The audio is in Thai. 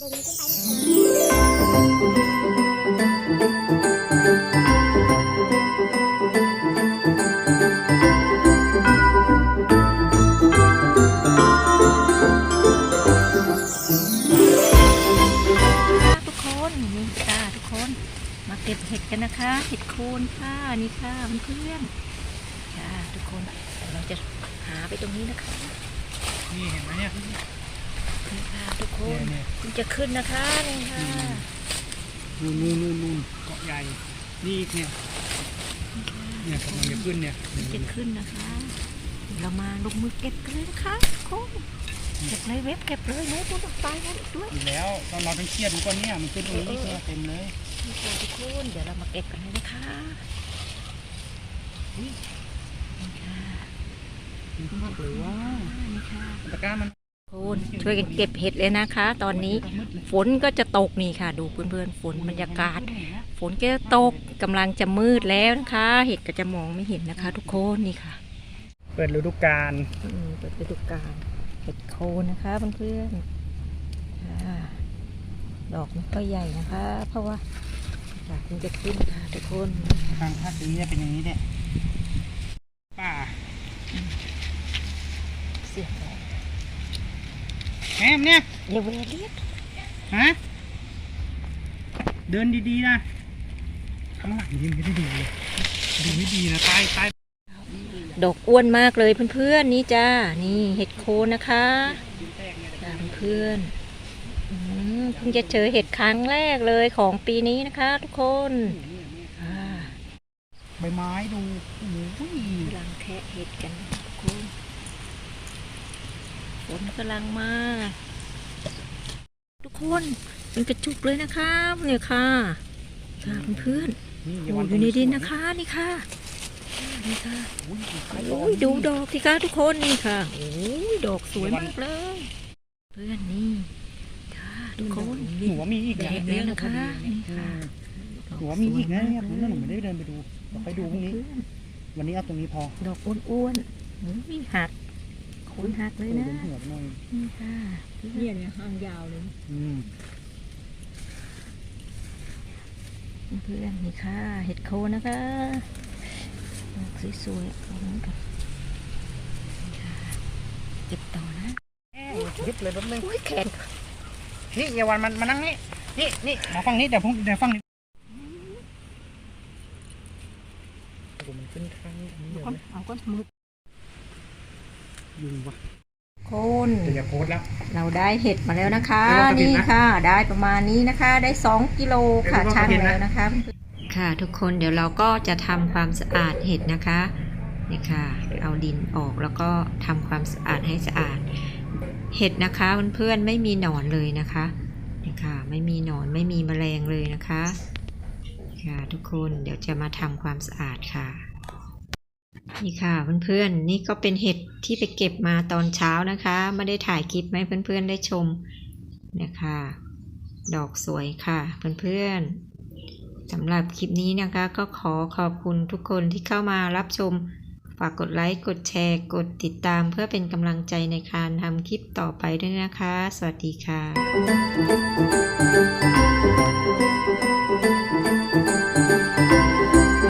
ดึงขึ้นไปทุกคนนี่ค่ะทุกคน มาเก็บเห็ดกันนะคะเห็ดโคนค่ะนี่ค่ะเพื่อนๆค่ะทุกคนเดี๋ยวเราจะหาไปตรงนี้นะคะ นี่เห็นไหมเนี่ย นี่ค่ะทุกคเนี่ยนเนี่ยมันจะขึ้นนะคะนี่ค่ะนู่นนู่นนู่นนู่นเกาะใหญ่นี่อีกเนี่ยเนี่ยกำลังจะขึ้นเนี่ยมันจะขึ้นนะคะเดี๋ยวเรามาลงมือเก็บกันเลยนะคะทุกคนเก็บเลยเว็บเก็บเลยโน้ตต้องไปนะด้วยอยู่แล้วตอนเราต้องเครียดดูก่อนเนี่ยมันขึ้นตรงนี้เต็มเลยนี่ค่ะทุกคนเดี๋ยวเรามาเก็บกันเลยนะคะนี่ค่ะมากเลยว่า นี่ค่ะ ตะกร้ามันคุณ ช่วยกันเก็บเห็ดเลยนะคะ ตอนนี้ฝนก็จะตกนี่ค่ะ ดูเพื่อนๆฝนบรรยากาศ ฝนก็จะตกกำลังจะมืดแล้วนะคะ เห็ดก็จะมองไม่เห็นนะคะ ทุกคนนี่ค่ะ เปิดฤดูกาลอืมเปิดฤดูกาลเห็ดโคนนะคะเพื่อนๆค่ะดอกมันก็ใหญ่นะคะ เพราะว่าดอกมันจะขึ้นค่ะทุกคนทางภาคนี้เป็นอย่างนี้เนี่ยป่าเสียงอะไร แหมเนี่ยเดี๋ยวเวเลียดฮะเดินดีๆนะข้างหลังยังไม่ได้ดูเลยดูไม่ดีนะใต้ใต้ดอกอ้วนมากเลยเพื่อนๆนี่จ้านี่เห็ดโคนนะคะดินแตกเนี่ยค่ะเพื่อนๆอืมเพิ่งจะเจอเห็ดครั้งแรกเลยของปีนี้นะคะ ทุกคนอ่าใบไม้ดูโอ้ยกำลังแคะเห็ดกันทุกคน ฝนกำลังมา ทุกคนเป็นกระจุกเลยนะคะเนี่ยค่ะค่ะเพื่อนนี่ๆอย่าโอ้วัยนอยู่ในดินนะคะนี่ค่ะนี่ค่ะโอ้ยโอ้ยดูดอกสิคะทุกคนนี่ค่ะโอ้ยดอกสวยมากเลย เพื่อนนี่ค่ะทุกคนหนูว่ามีอีกแดนะดแล้วนะคะนี่ค่ะหนูว่ามีอีกนะเนี่ยผมว่าหนูไม่ได้เดินไปดูเดี๋ยวไปดูพรุ่งนี้เพื่อนวันนี้เอาตรงนี้พอ ดอกอ้วนๆหืมมีหัก โคนหักเลยนะออป็หัวหน่อยนี่ค่ะเนี่ยเนี่ยหางยาวเลยอืมเพื่อนๆนี่ค่ะ เห็ดโคนนะคะดอกสวยๆเอานั้นกันนี่ค่ะเก็บต่อนะยึดเลยแป๊บนึงโอ้ยแขนนี่เยาวันมันมานั่งนี่ นี่นี่มาฟังนี้เดี๋ยวผมเดี๋ยวฟังนี้โอ้มันขึ้นทางนี้เดี๋ยวนะเอาก้อนมือ ยุงวะโคนแต่อย่าโพสต์แล้ว เราได้เห็ดมาแล้วนะคะแล้วเราก็เห็นนี่นะค่ะ ได้ประมาณนี้นะคะ ได้สองกิโลค่ะแล้วเราก็ช่างเห็นนะ แล้วนะคะ ค่ะทุกคนเดี๋ยวเราก็จะทำความสะอาดเห็ดนะคะนี่ค่ะเอาดินออกแล้วก็ทำความสะอาดให้สะอาด เห็ดนะคะเพื่อนๆไม่มีหนอนเลยนะคะนี่ค่ะไม่มีหนอนไม่มีแมลงเลยนะคะค่ะทุกคนเดี๋ยวจะมาทำความสะอาดค่ะ นี่ค่ะเพื่อนๆนี่ก็เป็นเห็ดที่ไปเก็บมาตอนเช้านะคะไม่ได้ถ่ายคลิปให้เพื่อนๆได้ชมเนี่ยค่ะดอกสวยค่ะเพื่อนๆสำหรับคลิปนี้นะคะ ก็ขอขอบคุณทุกคนที่เข้ามารับชม ฝากกดไลค์กดแชร์ กดติดตามเพื่อเป็นกำลังใจในการทำคลิปต่อไปด้วยนะคะ สวัสดีค่ะ